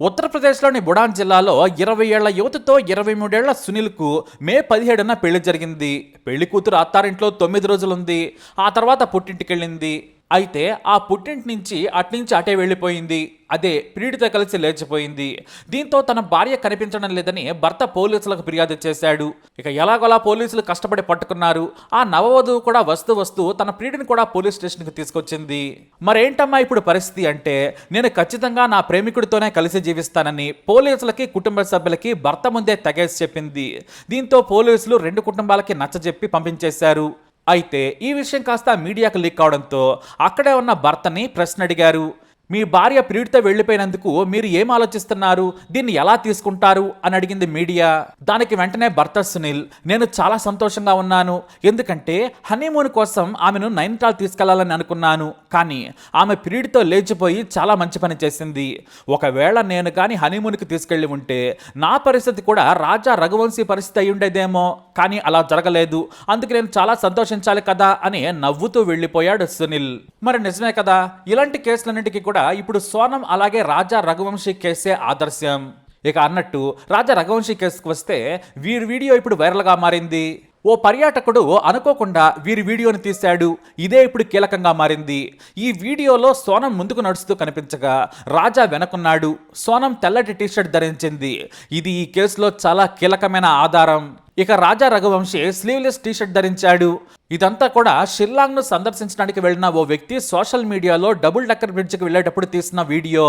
ఉత్తరప్రదేశ్లోని బుడాన్ జిల్లాలో ఇరవై ఏళ్ళ యువతితో ఇరవై మూడేళ్ళ సునీల్కు మే పదిహేడున పెళ్ళి జరిగింది. పెళ్ళి కూతురు అత్తారింట్లో తొమ్మిది రోజులుంది. ఆ తర్వాత పుట్టింటికెళ్ళింది. అయితే ఆ పుట్టింటి నుంచి అట్నుంచి అటే వెళ్ళిపోయింది. అదే పీడితో కలిసి లేచిపోయింది. దీంతో తన భార్య కనిపించడం లేదని భర్త పోలీసులకు ఫిర్యాదు చేశాడు. ఇక ఎలాగోలా పోలీసులు కష్టపడి పట్టుకున్నారు. ఆ నవవధువు కూడా వస్తూ వస్తూ తన ప్రియుడిని కూడా పోలీస్ స్టేషన్కి తీసుకొచ్చింది. మరేంటమ్మా ఇప్పుడు పరిస్థితి అంటే నేను ఖచ్చితంగా నా ప్రేమికుడితోనే కలిసి జీవిస్తానని పోలీసులకి కుటుంబ సభ్యులకి భర్త ముందే తెగేసి చెప్పింది. దీంతో పోలీసులు రెండు కుటుంబాలకి నచ్చజెప్పి పంపించేశారు. అయితే ఈ విషయం కాస్త మీడియాకు లీక్ అవడంతో అక్కడే ఉన్న భర్తని ప్రశ్న అడిగారు. మీ భార్య ప్రియుడితో వెళ్ళిపోయినందుకు మీరు ఏం ఆలోచిస్తున్నారు? దీన్ని ఎలా తీసుకుంటారు? అని అడిగింది మీడియా. దానికి వెంటనే భర్త సునీల్ నేను చాలా సంతోషంగా ఉన్నాను. ఎందుకంటే హనీమూన్ కోసం ఆమెను నైనిటాల్ తీసుకెళ్ళాలని అనుకున్నాను. కానీ ఆమె ప్రియుడితో లేచిపోయి చాలా మంచి పని చేసింది. ఒకవేళ నేను కానీ హనీమూన్కి తీసుకెళ్ళి ఉంటే నా పరిస్థితి కూడా రాజా రఘువంశీ పరిస్థితి అయి ఉండేదేమో. కానీ అలా జరగలేదు. అందుకు నేను చాలా సంతోషించాలి కదా అని నవ్వుతూ వెళ్ళిపోయాడు సునీల్. మరి నిజమే కదా. ఇలాంటి కేసులన్నింటికి కూడా ఇప్పుడు సోనం అలాగే రాజా రఘువంశీ కేసే ఆదర్శం ఇక అన్నట్టు రాజా రఘువంశీ కేసుకు వస్తే వీరి వీడియో ఇప్పుడు వైరల్గా మారింది. ఓ పర్యాటకుడు అనుకోకుండా వీరి వీడియోని తీశాడు. ఇదే ఇప్పుడు కీలకంగా మారింది. ఈ వీడియోలో సోనం ముందుకు నడుస్తూ కనిపించగా రాజా వెనకున్నాడు. సోనం తెల్లటి టీషర్ట్ ధరించింది. ఇది ఈ కేసులో చాలా కీలకమైన ఆధారం. ఇక రాజా రఘువంశీ స్లీవ్లెస్ టీషర్ట్ ధరించాడు. ఇదంతా కూడా షిల్లాంగ్ను సందర్శించడానికి వెళ్ళిన ఓ వ్యక్తి సోషల్ మీడియాలో డబుల్ డక్కర్ బ్రిడ్జ్కి వెళ్ళేటప్పుడు తీసిన వీడియో.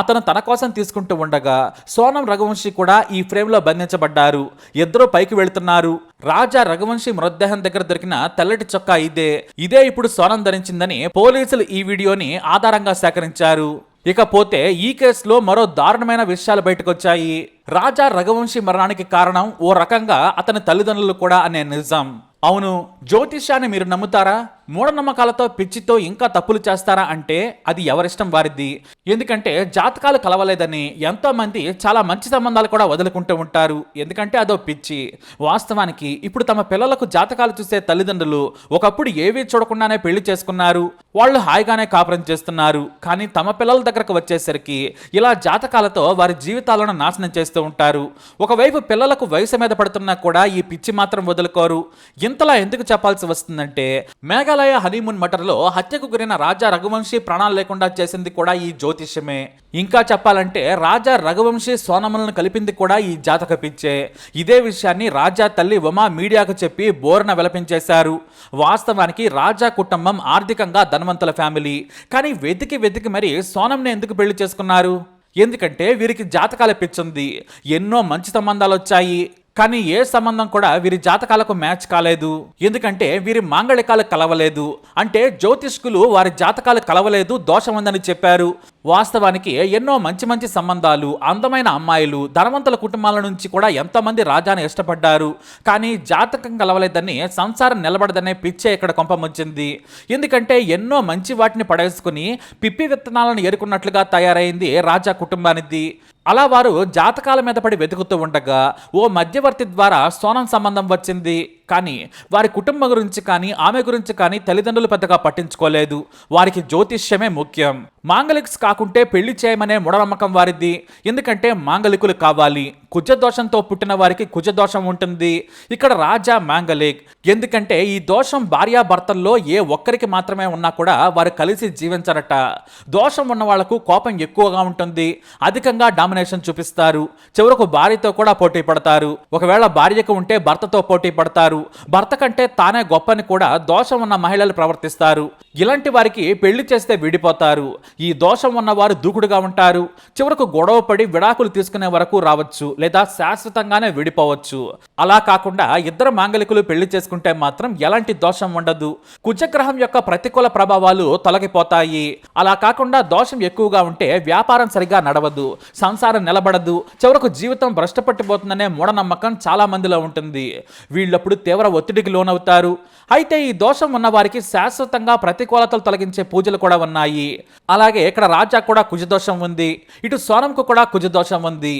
అతను తన కోసం తీసుకుంటూ ఉండగా సోనం రఘువంశీ కూడా ఈ ఫ్రేమ్లో బంధించబడ్డారు. ఇద్దరు పైకి వెళుతున్నారు. రాజా రఘువంశీ మృతదేహం దగ్గర దొరికిన తెల్లటి చొక్కా ఇదే. ఇదే ఇప్పుడు సోనం ధరించిందని పోలీసులు ఈ వీడియోని ఆధారంగా సేకరించారు. ఇకపోతే ఈ కేసులో మరో దారుణమైన విషయాలు బయటకొచ్చాయి. రాజా రఘువంశీ మరణానికి కారణం ఓ రకంగా అతని తల్లిదండ్రులు కూడా అనే నిజం. అవును జ్యోతిష్యాన్ని మీరు నమ్ముతారా? మూఢనమ్మకాలతో పిచ్చితో ఇంకా తప్పులు చేస్తారా అంటే అది ఎవరిష్టం వారిది? ఎందుకంటే జాతకాలు కలవలేదని ఎంతోమంది చాలా మంచి సంబంధాలు కూడా వదులుకుంటూ ఉంటారు. ఎందుకంటే అదో పిచ్చి. వాస్తవానికి ఇప్పుడు తమ పిల్లలకు జాతకాలు చూసే తల్లిదండ్రులు ఒకప్పుడు ఏవీ చూడకుండానే పెళ్ళి చేసుకున్నారు. వాళ్ళు హాయిగానే కాపురం చేస్తున్నారు. కానీ తమ పిల్లల దగ్గరకు వచ్చేసరికి ఇలా జాతకాలతో వారి జీవితాలను నాశనం చేస్తూ ఉంటారు. ఒకవైపు పిల్లలకు వయసు మీద పడుతున్నా కూడా ఈ పిచ్చి మాత్రం వదులుకోరు. ఇంతలా ఎందుకు చెప్పాల్సి వస్తుందంటే మేఘాలయ హనీమూన్ మటర్లో హత్యకు గురైన రాజా రఘువంశీ ప్రాణాలు లేకుండా చేసింది కూడా ఈ జ్యోతిష్యమే. ఇంకా చెప్పాలంటే రాజా రఘువంశీ సోనములను కలిపింది కూడా ఈ జాతక పిచ్చే. ఇదే విషయాన్ని రాజా తల్లి ఉమా మీడియాకు చెప్పి బోర్న విలపించేశారు. వాస్తవానికి రాజా కుటుంబం ఆర్థికంగా ధనవంతుల ఫ్యామిలీ. కానీ వెతికి వెతికి మరి సోనంని ఎందుకు పెళ్ళి చేసుకున్నారు? ఎందుకంటే వీరికి జాతకాల పిచ్చింది. ఎన్నో మంచి సంబంధాలు వచ్చాయి. కానీ ఏ సంబంధం కూడా వీరి జాతకాలకు మ్యాచ్ కాలేదు. ఎందుకంటే వీరి మాంగళికాలు కలవలేదు. అంటే జ్యోతిష్కులు వారి జాతకాలు కలవలేదు దోషం ఉందని చెప్పారు. వాస్తవానికి ఎన్నో మంచి మంచి సంబంధాలు అందమైన అమ్మాయిలు ధనవంతుల కుటుంబాల నుంచి కూడా ఎంతోమంది రాజాని ఇష్టపడ్డారు. కానీ జాతకం కలవలేదని సంసారం నిలబడదనే పిచ్చే ఇక్కడ కొంపముంచింది ఎందుకంటే ఎన్నో మంచి వాటిని పడేసుకుని పిప్పి విత్తనాలను ఏరుకున్నట్లుగా తయారైంది రాజా కుటుంబానిది. అలా వారు జాతకాల మీద పడి వెతుకుతూ ఉండగా ఓ మధ్యవర్తి ద్వారా సోనం సంబంధం వచ్చింది. కానీ వారి కుటుంబం గురించి కానీ ఆమె గురించి కానీ తల్లిదండ్రులు పెద్దగా పట్టించుకోలేదు. వారికి జ్యోతిష్యమే ముఖ్యం. మాంగలిక్స్ కాకుంటే పెళ్ళి చేయమనే మూఢనమ్మకం వారిది. ఎందుకంటే మాంగలికులు కావాలి. కుజదోషంతో పుట్టిన వారికి కుజదోషం ఉంటుంది. ఇక్కడ రాజా మాంగలిక్. ఎందుకంటే ఈ దోషం భార్యాభర్తల్లో ఏ ఒక్కరికి మాత్రమే ఉన్నా కూడా వారు కలిసి జీవించరట. దోషం ఉన్న వాళ్ళకు కోపం ఎక్కువగా ఉంటుంది. అధికంగా డామినేషన్ చూపిస్తారు. చివరకు భార్యతో కూడా పోటీ పడతారు. ఒకవేళ భార్యకు ఉంటే భర్తతో పోటీ పడతారు. భర్త కంటే తానే గొప్పని కూడా దోషం ఉన్న మహిళలు ప్రవర్తిస్తారు. ఇలాంటి వారికి పెళ్ళి చేస్తే విడిపోతారు. ఈ దోషం ఉన్నవారు దూకుడుగా ఉంటారు. చివరకు గొడవ పడి విడాకులు తీసుకునే వరకు రావచ్చు లేదా శాశ్వతంగానే విడిపోవచ్చు. అలా కాకుండా ఇద్దరు మాంగలికులు పెళ్ళి చేసుకుంటే మాత్రం ఎలాంటి దోషం ఉండదు. కుజగ్రహం యొక్క ప్రతికూల ప్రభావాలు తొలగిపోతాయి. అలా కాకుండా దోషం ఎక్కువగా ఉంటే వ్యాపారం సరిగా నడవదు. సంసారం నిలబడదు. చివరకు జీవితం భ్రష్టపట్టిపోతుందనే మూఢనమ్మకం చాలా మందిలో ఉంటుంది. వీళ్ళప్పుడు తీవ్ర ఒత్తిడికి లోనవుతారు. అయితే ఈ దోషం ఉన్నవారికి శాశ్వతంగా శాశ్వతంగా ప్రతికూలతలు తొలగించే పూజలు కూడా ఉన్నాయి. అలాగే ఇక్కడ రాజా కూడా కుజదోషం ఉంది. ఇటు సోనంకు కూడా కుజదోషం ఉంది.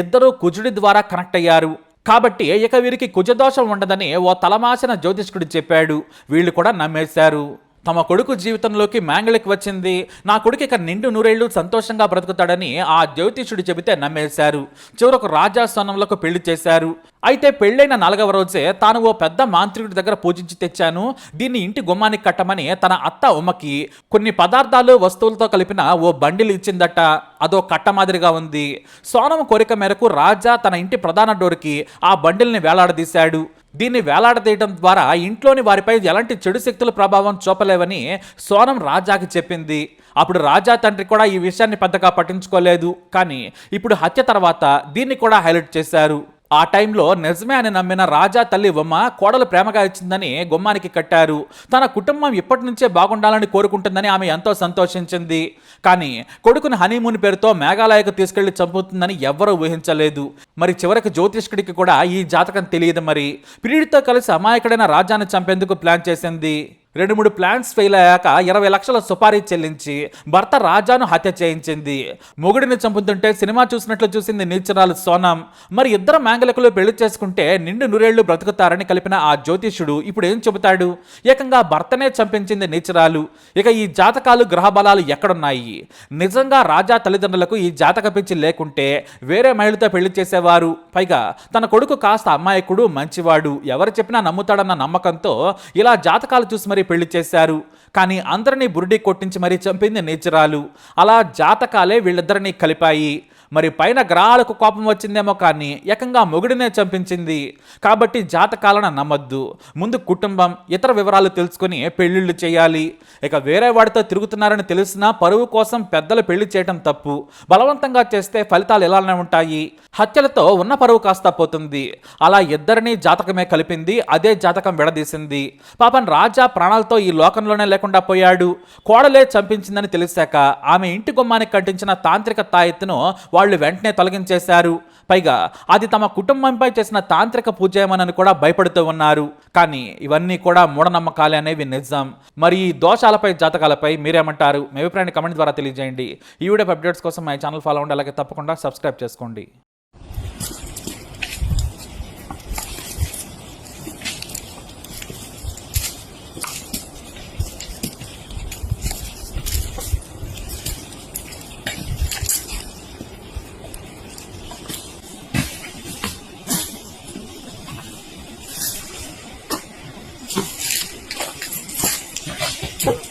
ఇద్దరూ కుజుడి ద్వారా కనెక్ట్ అయ్యారు. కాబట్టి ఇక వీరికి కుజదోషం ఉండదని ఓ తలమాసిన జ్యోతిష్కుడు చెప్పాడు. వీళ్ళు కూడా నమ్మేశారు. తమ కొడుకు జీవితంలోకి మ్యాంగళిక్ వచ్చింది. నా కొడుకు ఇక నిండు నూరేళ్ళు సంతోషంగా బ్రతుకుతాడని ఆ జ్యోతిషుడు చెబితే నమ్మేశారు. చివరకు రాజాస్థానంలోకి పెళ్ళి చేశారు. అయితే పెళ్ళైన నాలుగవ రోజే తాను ఓ పెద్ద మాంత్రికుడి దగ్గర పూజించి తెచ్చాను. దీన్ని ఇంటి గుమ్మానికి కట్టమని తన అత్త ఉమ్మకి కొన్ని పదార్థాలు వస్తువులతో కలిపిన ఓ బండిలు ఇచ్చిందట. అదో కట్ట మాదిరిగా ఉంది. సోనం కోరిక మేరకు రాజా తన ఇంటి ప్రధాన డోర్కి ఆ బండిల్ని వేలాడదీశాడు. దీన్ని వేలాడదీయడం ద్వారా ఇంట్లోని వారిపై ఎలాంటి చెడు శక్తుల ప్రభావం చూపలేవని సోనం రాజాకి చెప్పింది. అప్పుడు రాజా తండ్రి కూడా ఈ విషయాన్ని పెద్దగా పట్టించుకోలేదు. కానీ ఇప్పుడు హత్య తర్వాత దీన్ని కూడా హైలైట్ చేశారు. ఆ టైంలో నిజమే అని నమ్మిన రాజా తల్లి బొమ్మ కోడలు ప్రేమగా ఇచ్చిందని గుమ్మానికి కట్టారు. తన కుటుంబం ఇప్పటి నుంచే బాగుండాలని కోరుకుంటుందని ఆమె ఎంతో సంతోషించింది. కానీ కొడుకుని హనీమూన్ పేరుతో మేఘాలయకు తీసుకెళ్ళి చంపుతుందని ఎవ్వరూ ఊహించలేదు. మరి చివరికి జ్యోతిష్కుడికి కూడా ఈ జాతకం తెలియదు మరి. ప్రియుడితో కలిసి అమాయకుడైన రాజాను చంపేందుకు ప్లాన్ చేసింది. రెండు మూడు ప్లాన్స్ ఫెయిల్ అయ్యాక ఇరవై లక్షల సుపారీ చెల్లించి భర్త రాజాను హత్య చేయించింది. మొగుడిని చంపుతుంటే సినిమా చూసినట్లు చూసింది నీచరాలు సోనం. మరి ఇద్దరు మాంగలికలు పెళ్ళి చేసుకుంటే నిండు నూరేళ్ళు బ్రతుకుతారని కలిపిన ఆ జ్యోతిష్యుడు ఇప్పుడు ఏం చెబుతాడు? ఏకంగా భర్తనే చంపించింది నీచరాలు. ఇక ఈ జాతకాలు గ్రహ బలాలు ఎక్కడున్నాయి? నిజంగా రాజా తల్లిదండ్రులకు ఈ జాతక పిచ్చి లేకుంటే వేరే మహిళతో పెళ్ళి చేసేవారు. పైగా తన కొడుకు కాస్త అమాయకుడు మంచివాడు. ఎవరు చెప్పినా నమ్ముతాడన్న నమ్మకంతో ఇలా జాతకాలు చూసి మరి పెళ్ళి చేశారు. కానీ అందరినీ బురుడి కొట్టించి మరీ చంపింది నేచురాలు. అలా జాతకాలే వీళ్ళిద్దరినీ కలిపాయి. మరి పైన గ్రహాలకు కోపం వచ్చిందేమో కానీ ఏకంగా మొగుడినే చంపించింది. కాబట్టి జాతకాలను నమ్మద్దు. ముందు కుటుంబం ఇతర వివరాలు తెలుసుకొని పెళ్ళిళ్ళు చేయాలి. ఇక వేరే వాడితో తిరుగుతున్నారని తెలిసినా పరువు కోసం పెద్దలు పెళ్ళి చేయడం తప్పు. బలవంతంగా చేస్తే ఫలితాలు ఎలానే ఉంటాయి. హత్యలతో ఉన్న పరువు కాస్త పోతుంది. అలా ఇద్దరిని జాతకమే కలిపింది అదే జాతకం విడదీసింది. పాపం రాజా ప్రాణాలతో ఈ లోకంలోనే లేకుండా పోయాడు. కోడలే చంపించిందని తెలిసాక ఆమె ఇంటి గుమ్మానికి కట్టించిన తాంత్రిక తాయెత్తును వాళ్ళు వెంటనే తొలగించేశారు. పైగా అది తమ కుటుంబంపై చేసిన తాంత్రిక పూజేమనని కూడా భయపడుతూ ఉన్నారు. కానీ ఇవన్నీ కూడా మూఢనమ్మకాలే అనేవి నిజం. మరి ఈ దోషాలపై జాతకాలపై మీరేమంటారు? మీ అభిప్రాయాన్ని కమెంట్ ద్వారా తెలియజేయండి. ఈ వీడియో అప్డేట్స్ కోసం మా ఛానల్ ఫాలో అవ్వండి. అలాగే తప్పకుండా సబ్స్క్రైబ్ చేసుకోండి.